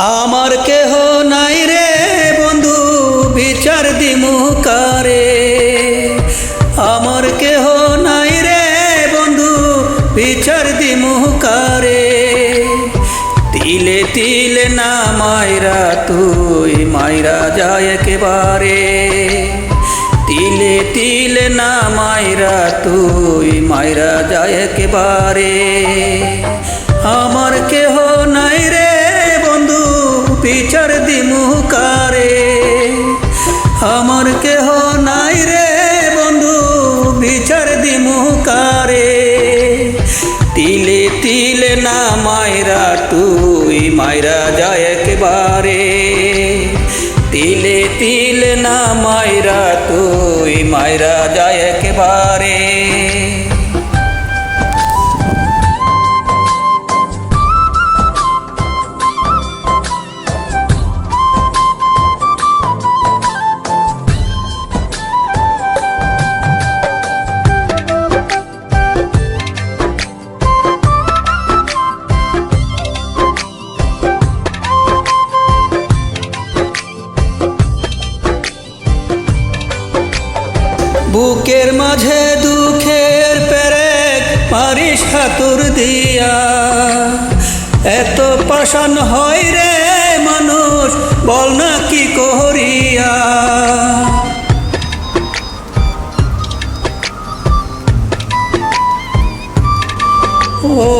আমার কেহ নাই রে বন্ধু, বিচার দিমু কারে? আমার কেহ নাই রে বন্ধু, বিচার দিমু কারে? তিলে তিলে না মায়রা তুই মায়রা যায় একেবারে। তিলে তিলে না মায়রা তুই মায়রা যায় একেবারে। তুই মায়রা যায় একেবারে। তিলে তিল না মায়রা তুই মায়রা যায় একেবারে। বুকের মাঝে দুঃখের পেরেক মারিস হাতুর দিয়া। এত পাষাণ হয় রে মানুষ, বল না কি করিয়া। ও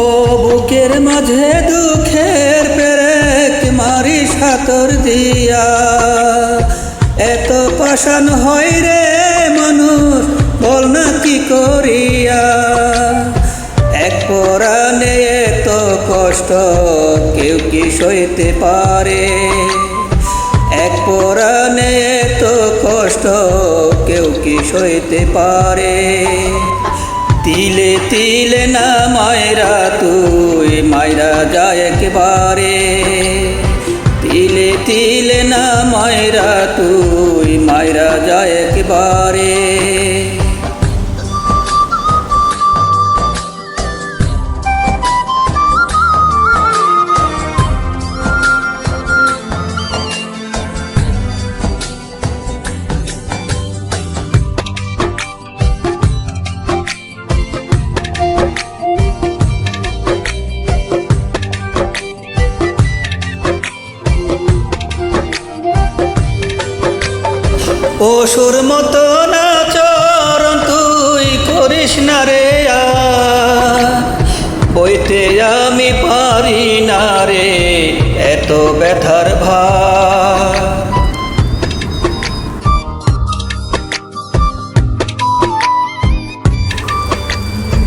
বুকের মাঝে দুঃখের পেরেক মারিস হাতর দিয়া। এত পাষাণ হয় রে বল না কি করিয়া? এক পরাণে এত কষ্ট, কেউ কি সইতে পারে? এক পরাণে এত কষ্ট, কেউ কি সইতে পারে? তিলে তিলে না মায়রা তুই, মায়রা যায় একেবারে। তিলে তিলে না মায়রা তুই মায়রা যায় একেবারে পশুর মতো না চরণ তুই করিস না রে। বইতে আমি পারি না রে এত ব্যথার ভার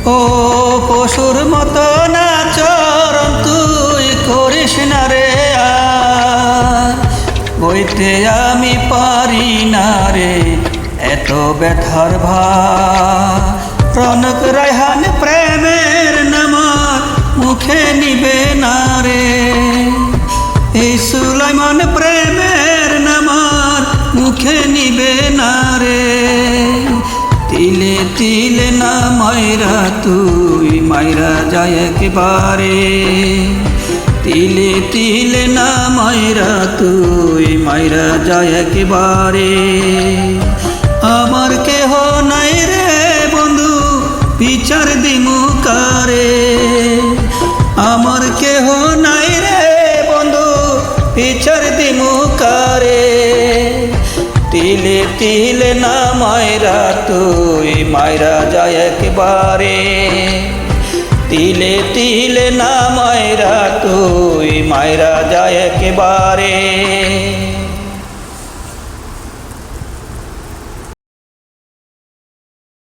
ও পশুর মতো না বইতে আমি পারি না রে। এত ব্যথার ভার। রনক রায়হান প্রেমের নামার মুখে নিবে না রে। এই সুলাইমান প্রেমের নামার মুখে নিবে না রে। তিলে তিলে না মায়রা তুই মায়রা যায় একেবারে। তিলে তিলে না মায়রা তুই মায়রা যায় একেবারে। আমার কেহ নাই রে বন্ধু, বিচার দিমু কারে। আমার কেহ নাই রে বন্ধু, বিচার দিমু কারে। তিলে তিলে না মায়রা তুই মায়রা যায় একেবারে। তিলে তিলে না মায়রা তুই মায়রা যায় একেবারে।